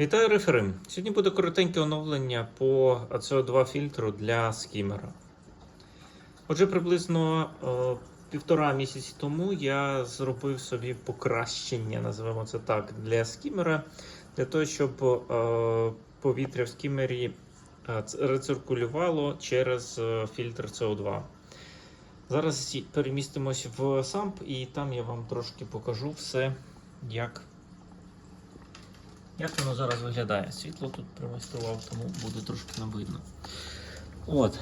Вітаю реферим! Сьогодні буде коротеньке оновлення по CO2 фільтру для скімера. Отже, приблизно е, півтора місяці тому я зробив собі покращення, називаємо це так, для скімера, для того, щоб е, повітря в скімері е, рециркулювало через фільтр CO2. Зараз перемістимось в SAMP і там я вам трошки покажу все, як як воно зараз виглядає? Світло тут примайстрував, тому буде трошки не видно. От.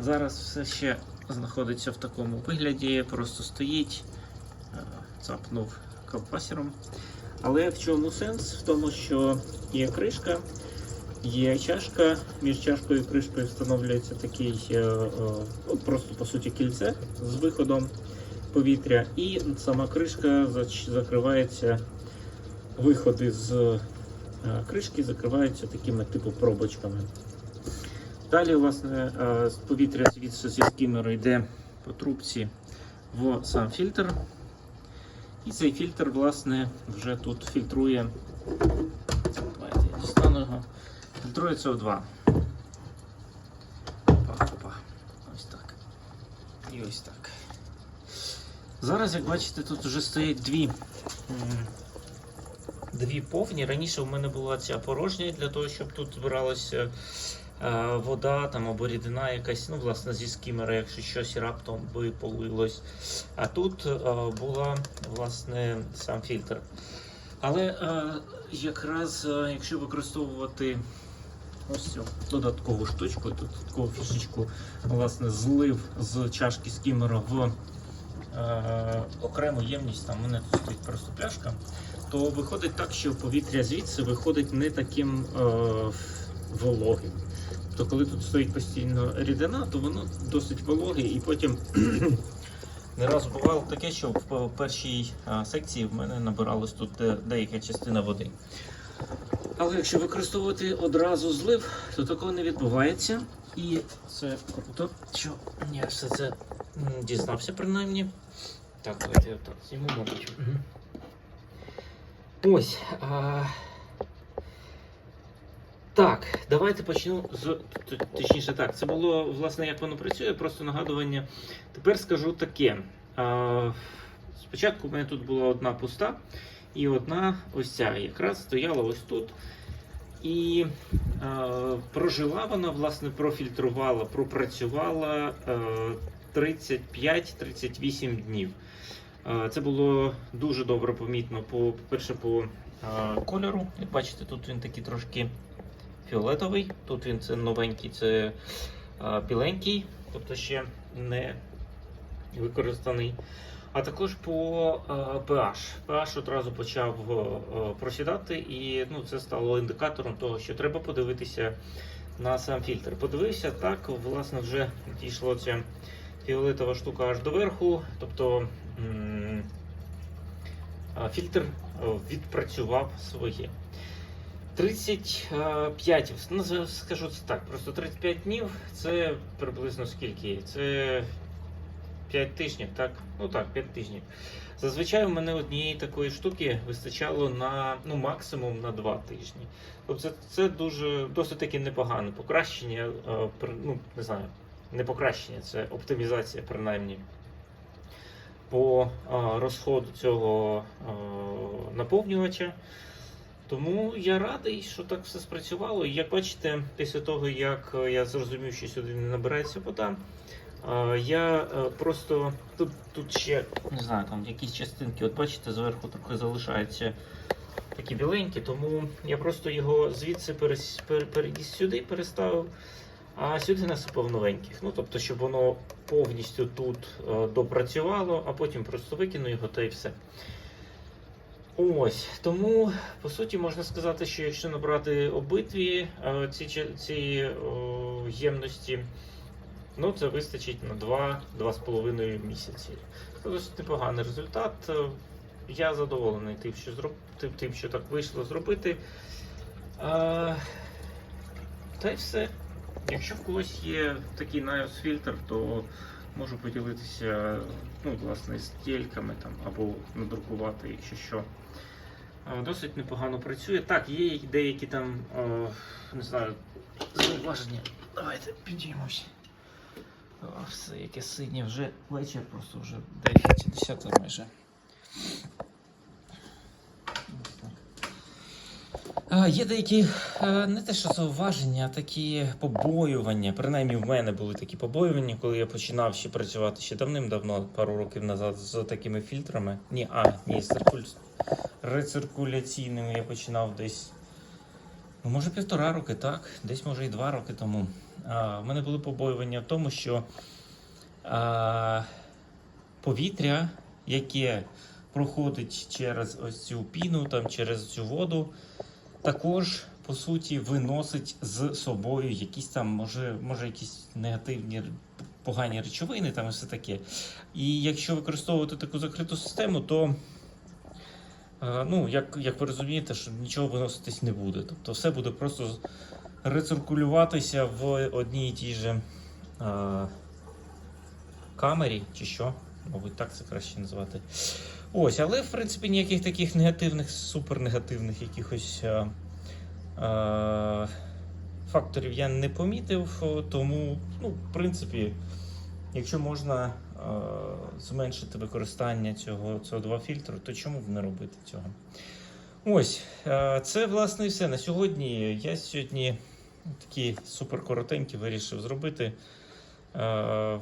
Зараз все ще знаходиться в такому вигляді, просто стоїть, е, цапнув ковпасером. Але в чому сенс? В тому, що є кришка, є чашка, між чашкою і кришкою встановлюється такий е, е, ну, просто по суті кільце з виходом повітря, і сама кришка закривається виходи з е, кришки закриваються такими типу пробочками. Далі, власне, е, повітря звідси зі скімера йде по трубці в сам фільтр. І цей фільтр, власне, вже тут фільтрує. Давайте я дістану його. Фільтрує СО2. Опа, опа. Ось так. І ось так. Зараз, як бачите, тут вже стоять дві. Дві повні. Раніше в мене була ця порожня для того, щоб тут збиралася е, вода там або рідина якась, ну, власне, зі скімера, якщо щось раптом би полилось. А тут е, була власне сам фільтр. Але е, якраз е, якщо використовувати ось цю додаткову штучку, додаткову фішечку, власне, злив з чашки скімера в окрему ємність, там у мене тут стоїть просто пляшка то виходить так, що повітря звідси виходить не таким е, вологим. То коли тут стоїть постійно рідина, то воно досить вологе, і потім не раз бувало таке, що в першій е, секції в мене набиралась тут деяка частина води. Але якщо використовувати одразу злив, то такого не відбувається. І це круто, що я все це дізнався принаймні. Так, давайте я так зніму, мабуть. Мгм. Ось. А... Так, давайте почну з. Точніше так, це було власне як воно працює, просто нагадування. Тепер скажу таке. А, спочатку в мене тут була одна пуста, і одна ось ця якраз стояла ось тут. І е, прожила вона, власне, профільтрувала, пропрацювала е, 35-38 днів. Е, Це було дуже добре помітно. По- По-перше, по е, кольору. Як бачите, тут він такий трошки фіолетовий, тут він це новенький, це е, біленький, тобто ще не використаний. А також по pH. pH одразу почав просідати, і ну, це стало індикатором того, що треба подивитися на сам фільтр. Подивився так, власне, вже дійшло ця фіолетова штука аж до верху, тобто фільтр відпрацював своє. 35, ну, скажу це так, просто 35 днів це приблизно скільки? Це 5 тижнів, так? Ну так, 5 тижнів. Зазвичай у мене однієї такої штуки вистачало на ну, максимум на 2 тижні. Тобто це, це дуже досить таки непогане покращення, ну, не знаю, не покращення, це оптимізація, принаймні, по розходу цього наповнювача. Тому я радий, що так все спрацювало. І як бачите, після того, як я зрозумів, що сюди не набирається вода, я просто тут, тут ще не знаю, там якісь частинки, от бачите, зверху трохи залишаються такі біленькі, тому я просто його звідси переніс сюди, переставив, а сюди насипав новеньких. Ну тобто, щоб воно повністю тут е, допрацювало, а потім просто викину його та й все. Ось тому по суті можна сказати, що якщо набрати обидві е, ці, ці о, ємності, ну це вистачить на 2-2,5 місяці. Це досить непоганий результат. Е, Я задоволений тим, що зроб... тим, що так вийшло зробити. Е, та й все. Якщо в когось є такий NIOS фільтр, то можу поділитися ну, власне, з тільками там, або надрукувати, якщо що. досить непогано працює. Так, є деякі там, е, не знаю, зауваження. Давайте підіймемося. О, все, яке синє вже вечір, просто вже 9 10 майже. Ось так. А, Є деякі е, не те, що зауваження, а такі побоювання. Принаймні в мене були такі побоювання, коли я починав ще працювати ще давним-давно, пару років назад, з такими фільтрами. Ні, а, ні, з рециркуляційними я починав десь. Ну, може, півтора роки, так, десь може і два роки тому. А, в мене були побоювання в тому, що а, повітря, яке проходить через ось цю піну, там, через цю воду, також по суті виносить з собою якісь там, може, може якісь негативні погані речовини, там і все таке. І якщо використовувати таку закриту систему, то е, ну, як, як ви розумієте, що нічого виноситись не буде. Тобто все буде просто рециркулюватися в одній і тій же е, камері, чи що, мабуть, так це краще назвати. Ось, але в принципі ніяких таких негативних, супернегативних якихось е, е, факторів я не помітив, тому, ну, в принципі, якщо можна е, зменшити використання цього CO2 фільтру, то чому б не робити цього? Ось, е, це власне і все на сьогодні. Я сьогодні такі суперкоротенькі вирішив зробити. Е,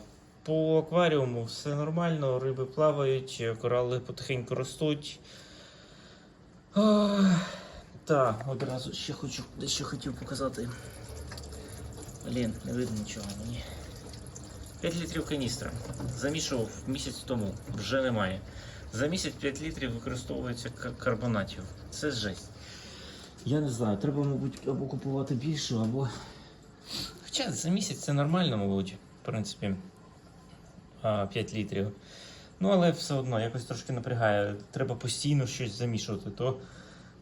По акваріуму все нормально, риби плавають, корали потихеньку ростуть. Так, одразу ще хочу дещо хотів показати. Блін, не видно нічого мені. 5 літрів каністра. Замішував місяць тому, вже немає. За місяць 5 літрів використовується карбонатів. Це жесть. Я не знаю, треба, мабуть, або купувати більше, або. Хоча за місяць це нормально, мабуть, в принципі. А, 5 літрів. Ну, але все одно якось трошки напрягає. Треба постійно щось замішувати. То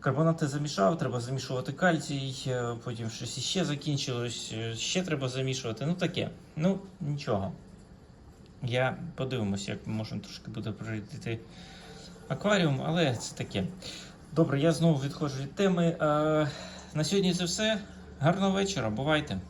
карбонати замішав, треба замішувати кальцій, е, потім щось іще закінчилось, е, ще треба замішувати. Ну таке. Ну, нічого. Я подивимося, як можна трошки буде прийти акваріум, але це таке. Добре, я знову відходжу від теми. Е, на сьогодні це все. Гарного вечора, бувайте!